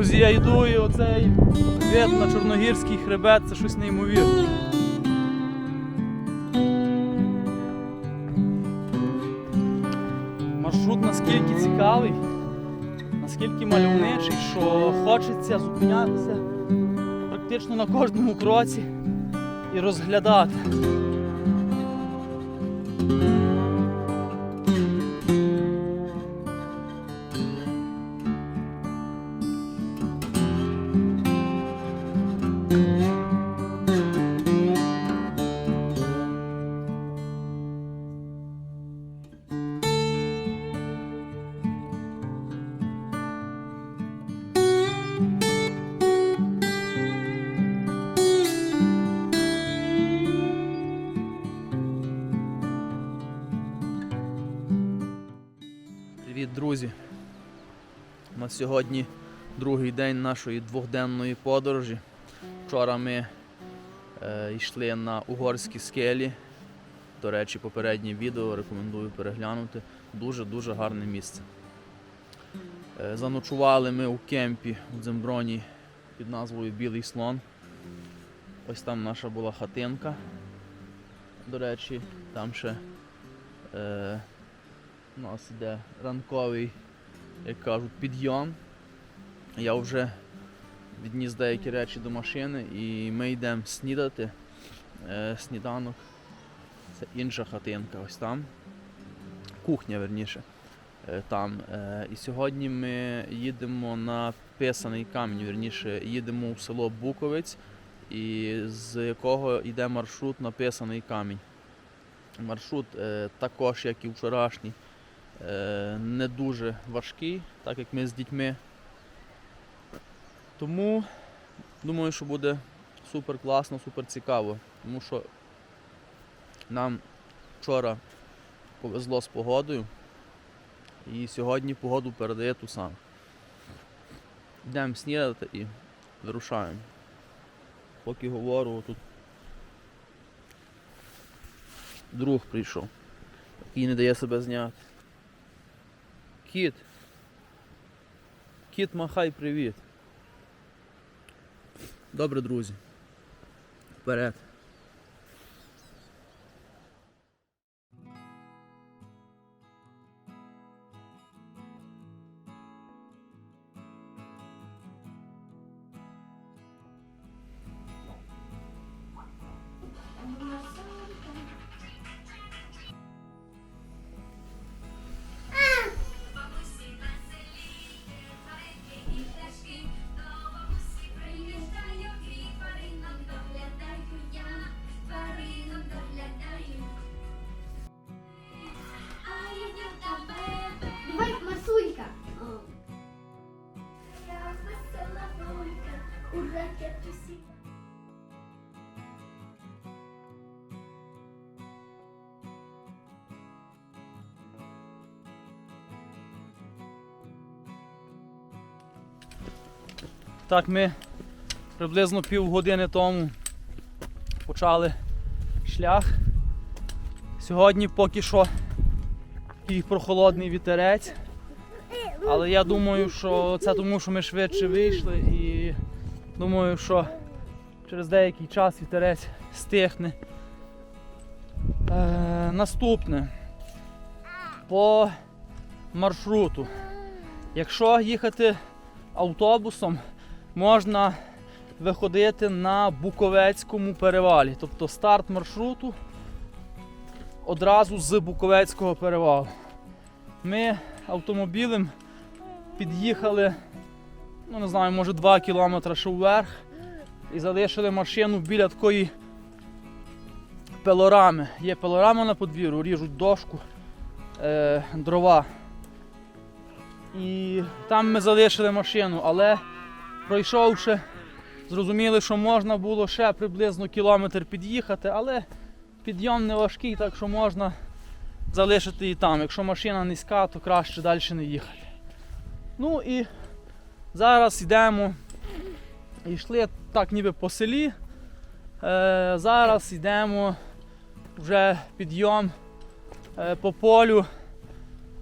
Друзі, я йду і оцей вид на Чорногірський хребет це щось неймовірне. Маршрут наскільки цікавий, наскільки мальовничий, що хочеться зупинятися практично на кожному кроці і розглядати. Друзі! У нас сьогодні другий день нашої двохденної подорожі. Вчора ми е, йшли на угорські скелі. До речі, попереднє відео рекомендую переглянути. Дуже-дуже гарне місце. Е, заночували ми у кемпі у Дземброні під назвою Білий слон. Ось там наша була хатинка. До речі, там ще е, у нас іде ранковий, як кажуть, підйом. Я вже відніс деякі речі до машини і ми йдемо снідати. Е, сніданок. Це інша хатинка, ось там. Кухня, верніше. Е, там. Е, і сьогодні ми їдемо на писаний камінь, верніше, їдемо у село Буковець, і з якого йде маршрут на писаний камінь. Маршрут е, також, як і вчорашній, не дуже важкий, так як ми з дітьми. Тому думаю, що буде супер класно, супер цікаво. Тому що нам вчора повезло з погодою. І сьогодні погоду передає ту саму. Йдемо снідати і вирушаємо. Поки говорю, тут друг прийшов, який не дає себе зняти. Кіт. Кіт, махай привіт. Добре, друзі. Вперед. Так, ми приблизно півгодини тому почали шлях. Сьогодні поки що такий прохолодний вітерець. Але я думаю, що це тому, що ми швидше вийшли і думаю, що через деякий час вітерець стихне. Е, наступне. По маршруту. Якщо їхати автобусом, можна виходити на Буковецькому перевалі. Тобто старт маршруту одразу з Буковецького перевалу. Ми автомобілем під'їхали, ну не знаю, може 2 кілометри ще вверх і залишили машину біля такої пилорами. Є пилорама на подвір'ю, ріжуть дошку, е, дрова. І там ми залишили машину, але пройшовши, зрозуміли, що можна було ще приблизно кілометр під'їхати, але підйом не важкий, так що можна залишити і там. Якщо машина низька, то краще далі не їхати. Ну і зараз йдемо. Йшли так ніби по селі. Е, зараз йдемо вже підйом е, по полю.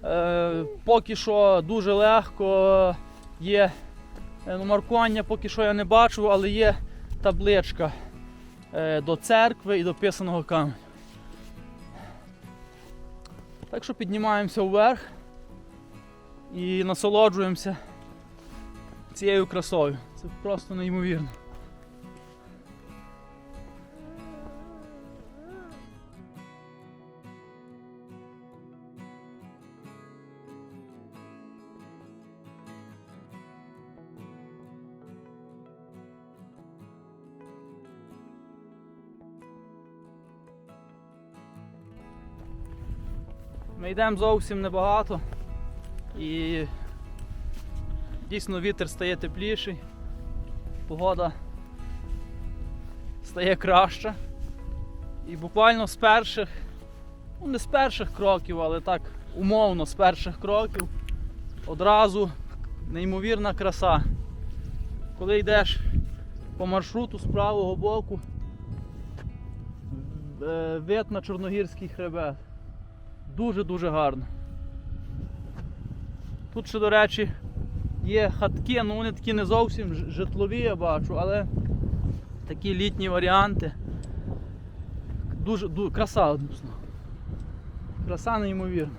Е, поки що дуже легко є маркування поки що я не бачу, але є табличка е, до церкви і до писаного каменю. Так що піднімаємося вверх і насолоджуємося цією красою. Це просто неймовірно. Ми йдемо зовсім небагато і дійсно вітер стає тепліший, погода стає краща. І буквально з перших, ну не з перших кроків, але так умовно з перших кроків одразу неймовірна краса. Коли йдеш по маршруту з правого боку, е, вид на Чорногірський хребет. Дуже-дуже гарно. Тут ще, до речі, є хатки, ну вони такі не зовсім житлові, я бачу, але такі літні варіанти. Дуже, дуже краса одним. Краса неймовірна.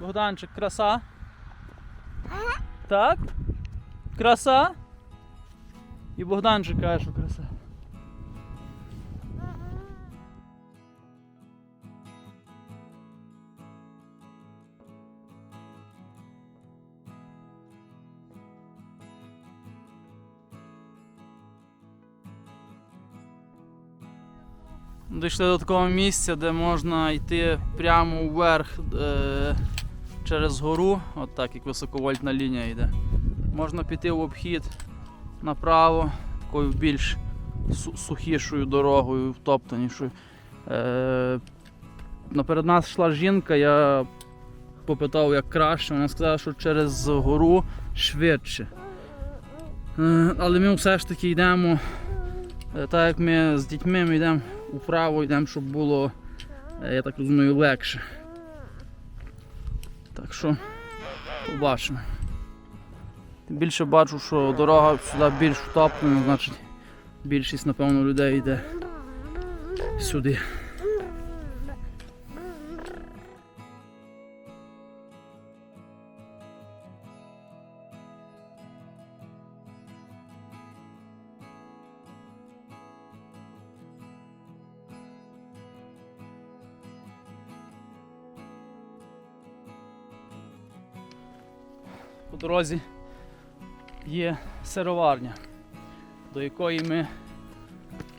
Богданчик, краса? Так? Краса? І Богданчик каже, що краса. Дійшли до такого місця, де можна йти прямо вверх е, через гору, от так як високовольтна лінія йде. Можна піти в обхід направо, такою більш сухішою дорогою, втоптанішою. Е, наперед нас йшла жінка, я попитав, як краще. Вона сказала, що через гору швидше. Е, але ми все ж таки йдемо, е, так як ми з дітьми ми йдемо вправо, йдемо, щоб було, е, я так розумію, легше. Так що побачимо. Тим більше бачу, що дорога сюди більш втоплена, значить більшість, напевно, людей йде сюди. По дорозі є сироварня, до якої ми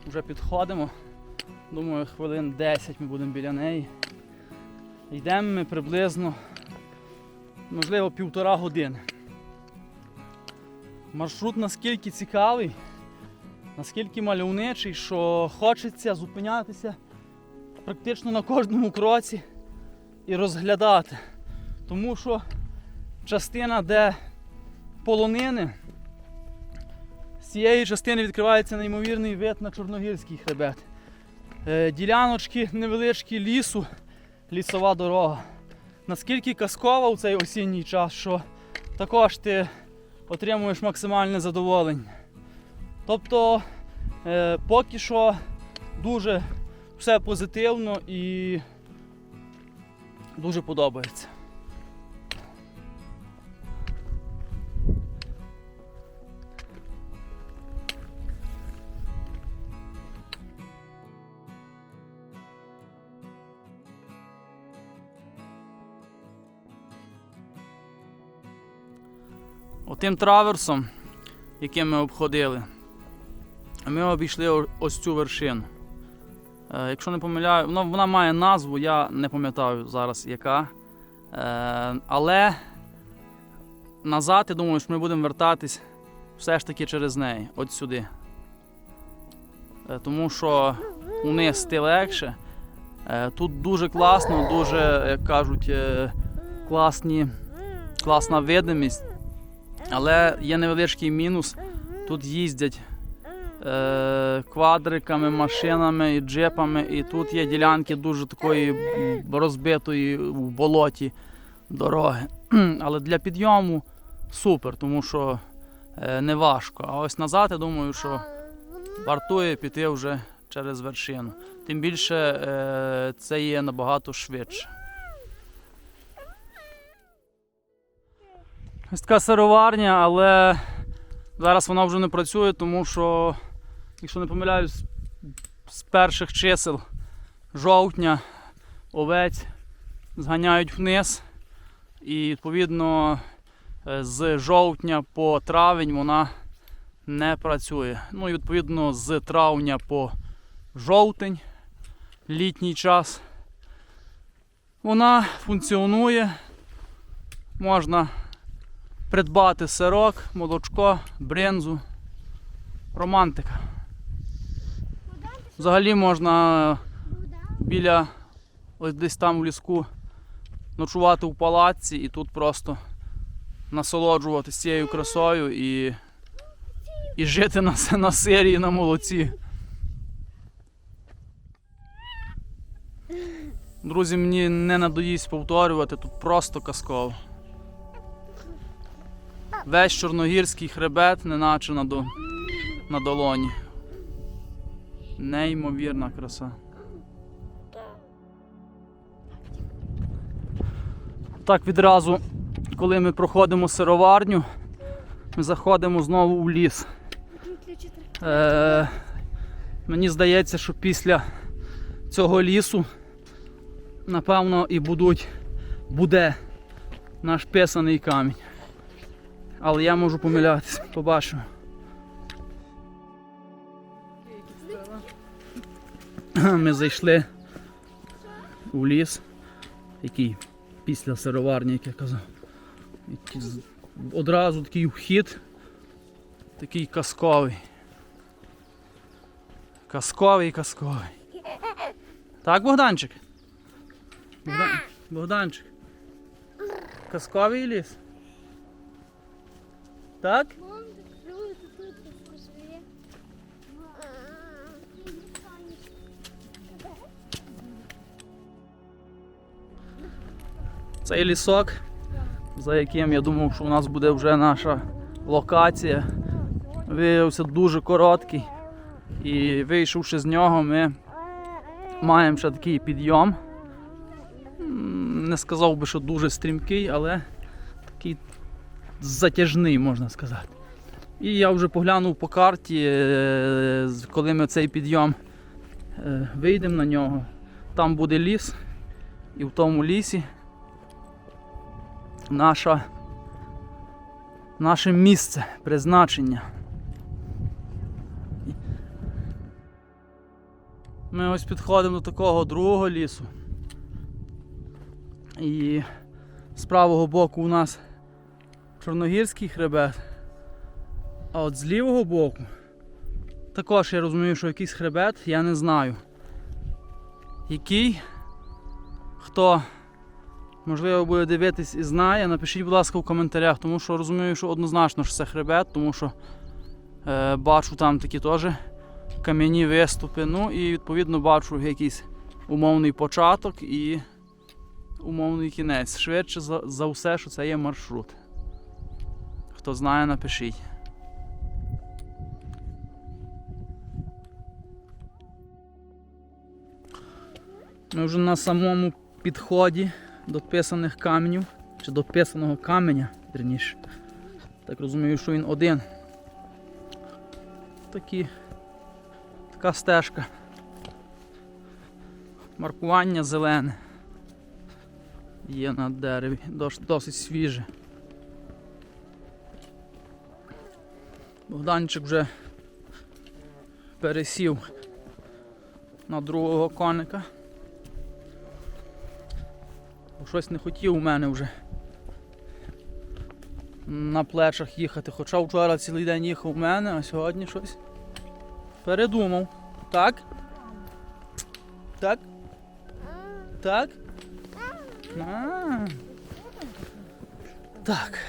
вже підходимо. Думаю, хвилин 10 ми будемо біля неї. Йдемо ми приблизно, можливо, півтора години. Маршрут наскільки цікавий, наскільки мальовничий, що хочеться зупинятися практично на кожному кроці і розглядати. Тому що частина, де полонини, з цієї частини відкривається неймовірний вид на Чорногірський хребет. Е, діляночки невеличкі лісу, лісова дорога. Наскільки казкова у цей осінній час, що також ти отримуєш максимальне задоволення. Тобто е, поки що дуже все позитивно і дуже подобається. Отим траверсом, яким ми обходили, ми обійшли ось цю вершину. Е, якщо не помиляю, вона, вона має назву, я не пам'ятаю зараз яка. Е, але назад, я думаю, що ми будемо вертатись все ж таки через неї, от сюди. Е, тому що униз ти легше. Тут дуже класно, дуже, як кажуть, класні, класна видимість. Але є невеличкий мінус. Тут їздять е, квадриками, машинами і джипами. І тут є ділянки дуже такої розбитої в болоті дороги. Але для підйому супер, тому що е, не важко. А ось назад, я думаю, що вартує піти вже через вершину. Тим більше е, це є набагато швидше. Ось така сироварня, але зараз вона вже не працює, тому що, якщо не помиляюсь, з перших чисел жовтня овець зганяють вниз. І відповідно е, з жовтня по травень вона не працює. Ну і відповідно з травня по жовтень, літній час, вона функціонує. Можна придбати сирок, молочко, бринзу, романтика. Взагалі можна біля ось десь там в ліску ночувати в палаці і тут просто насолоджуватися цією красою і, і жити на, на сирі і на молоці. Друзі, мені не надоїсть повторювати, тут просто казково. Весь чорногірський хребет, неначе на, до, на долоні. Неймовірна краса. Так відразу, коли ми проходимо сироварню, ми заходимо знову в ліс. Е, мені здається, що після цього лісу, напевно, і будуть, буде наш писаний камінь. Але я можу помилятися, побачимо. Ми зайшли у ліс, який після сироварні, як я казав. Одразу такий вхід, такий казковий. Казковий, казковий. Так, Богданчик? Богдан... Богданчик. Казковий ліс? Так? Цей лісок, за яким я думав, що у нас буде вже наша локація, виявився дуже короткий. І вийшовши з нього, ми маємо ще такий підйом. Не сказав би, що дуже стрімкий, але затяжний, можна сказати. І я вже поглянув по карті, е, коли ми цей підйом е, вийдемо на нього, там буде ліс, і в тому лісі наша, наше місце призначення. Ми ось підходимо до такого другого лісу. І з правого боку у нас Чорногірський хребет. А от з лівого боку також я розумію, що якийсь хребет, я не знаю. Який? Хто можливо буде дивитись і знає, напишіть, будь ласка, в коментарях, тому що розумію, що однозначно що це хребет, тому що е, бачу там такі теж кам'яні виступи. Ну і відповідно бачу якийсь умовний початок і умовний кінець. Швидше за, за все, що це є маршрут. Хто знає, напишіть. Ми вже на самому підході до писаних каменів, чи до писаного каменя, вірніше. Так розумію, що він один. Такі, така стежка. Маркування зелене. Є на дереві, дос- досить свіже. Богданчик вже пересів на другого коника. Щось не хотів у мене вже на плечах їхати. Хоча вчора цілий день їхав у мене, а сьогодні щось передумав. Так? Так? Так? А. Так.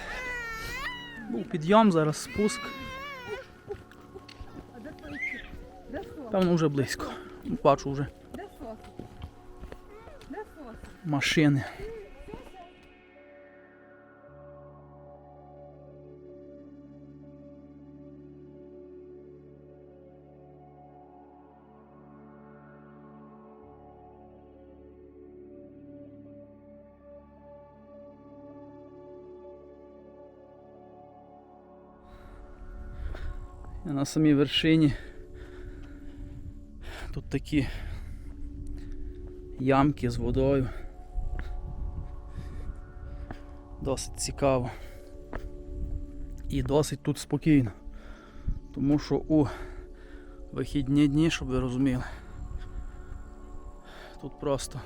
Був підйом, зараз спуск. Певно, вже близько. Бачу вже машини. На самій вершині. Тут такі ямки з водою. Досить цікаво. І досить тут спокійно. Тому що у вихідні дні, щоб ви розуміли, тут просто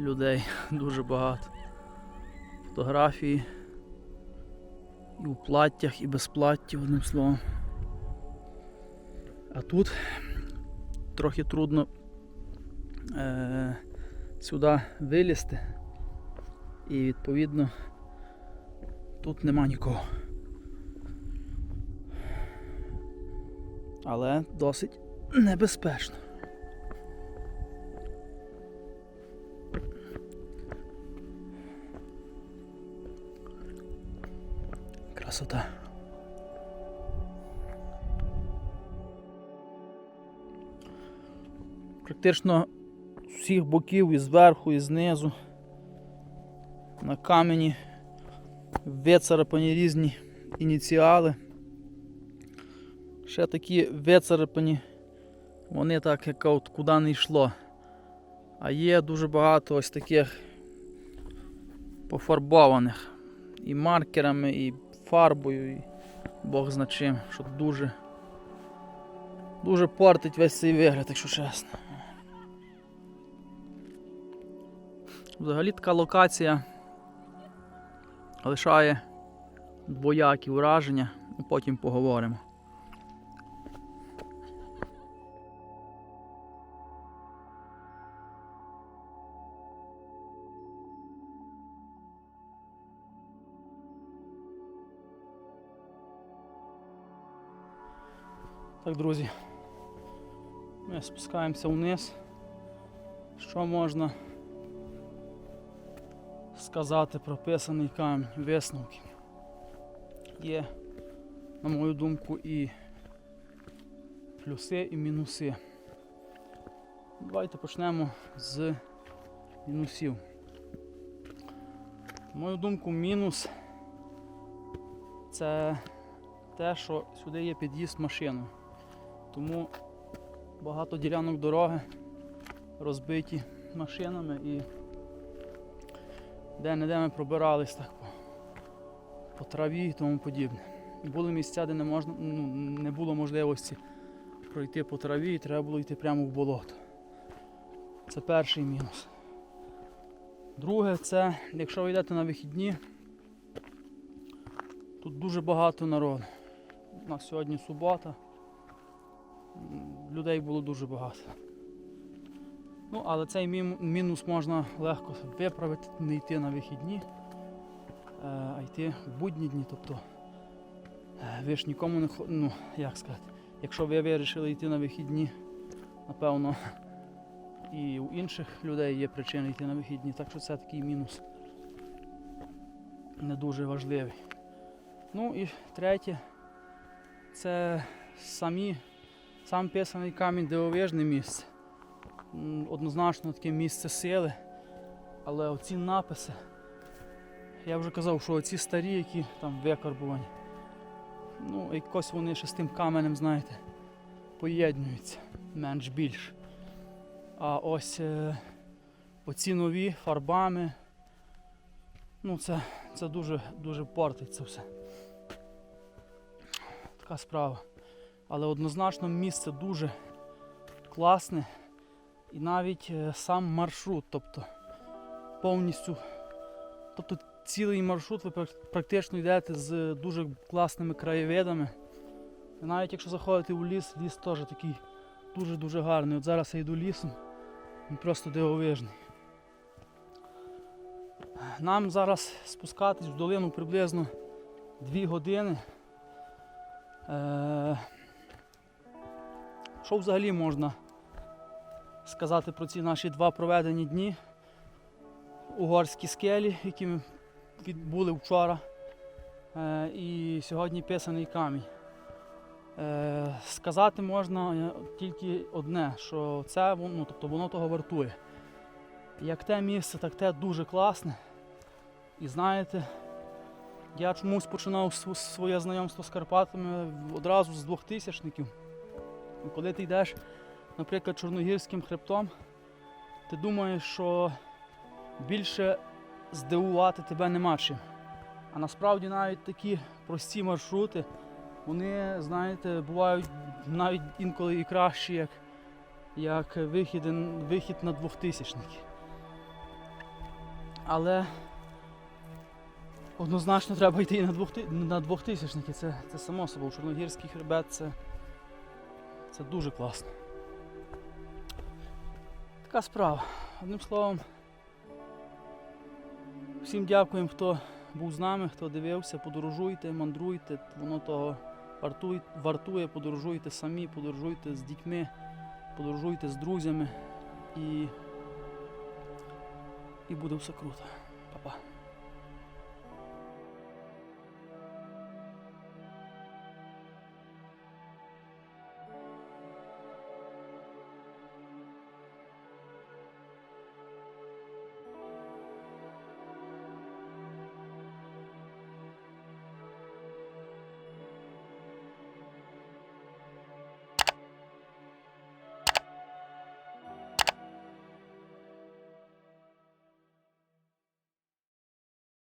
людей дуже багато. Фотографії і у платтях, і без платтів, одним словом. А тут трохи трудно е, сюди вилізти. І відповідно тут нема нікого. Але досить небезпечно. Красота. Практично з всіх боків, і зверху, і знизу. На камені вицарапані різні ініціали. Ще такі вицарапані, вони так як от куди не йшло. А є дуже багато ось таких пофарбованих і маркерами, і фарбою, і Бог зна чим, що дуже, дуже портить весь цей вигляд, якщо чесно. Взагалі така локація лишає двоякі враження, ну, потім поговоримо. Так, друзі, ми спускаємося вниз. Що можна сказати про писаний камінь висновки? Є, на мою думку, і плюси, і мінуси. Давайте почнемо з мінусів. На мою думку, мінус це те, що сюди є під'їзд машиною. Тому багато ділянок дороги розбиті машинами і де-не-де ми пробирались так по, по траві і тому подібне. Були місця, де не, можна, ну, не було можливості пройти по траві і треба було йти прямо в болото. Це перший мінус. Друге, це якщо ви йдете на вихідні, тут дуже багато народу. У нас сьогодні субота людей було дуже багато. Ну, але цей мінус можна легко виправити, не йти на вихідні, е, а йти в будні дні. Тобто е, ви ж нікому не ну, як сказати, якщо ви вирішили йти на вихідні, напевно, і у інших людей є причини йти на вихідні, так що це такий мінус не дуже важливий. Ну і третє, це самі Сам писаний камінь дивовижне місце. Однозначно таке місце сили. Але оці написи, я вже казав, що оці старі, які там викарбувані, ну, якось вони ще з тим каменем, знаєте, поєднуються менш більш. А ось е, оці нові фарбами, ну це, це дуже, дуже портить це все. Така справа. Але однозначно місце дуже класне. І навіть е, сам маршрут, тобто повністю, тобто цілий маршрут ви практично йдете з дуже класними краєвидами. І навіть якщо заходите у ліс, ліс теж такий дуже-дуже гарний. От зараз я йду лісом, він просто дивовижний. Нам зараз спускатись в долину приблизно 2 години. Е, Що взагалі можна сказати про ці наші два проведені дні? Угорські скелі, які ми відбули вчора. Е, і сьогодні писаний камінь. Е, сказати можна тільки одне, що це ну, тобто воно того вартує. Як те місце, так те дуже класне. І знаєте, я чомусь починав своє знайомство з Карпатами одразу з 2000-ників. Коли ти йдеш, наприклад, Чорногірським хребтом, ти думаєш, що більше здивувати тебе нема чим. А насправді навіть такі прості маршрути, вони, знаєте, бувають навіть інколи і кращі, як, як вихід, вихід на 2000-ники. Але однозначно треба йти і на 2000 на 2000-ники. Це, це само собою. Чорногірський хребет це, це дуже класно. Така справа. Одним словом, всім дякуємо, хто був з нами, хто дивився, подорожуйте, мандруйте, воно того вартує, подорожуйте самі, подорожуйте з дітьми, подорожуйте з друзями і, і буде все круто.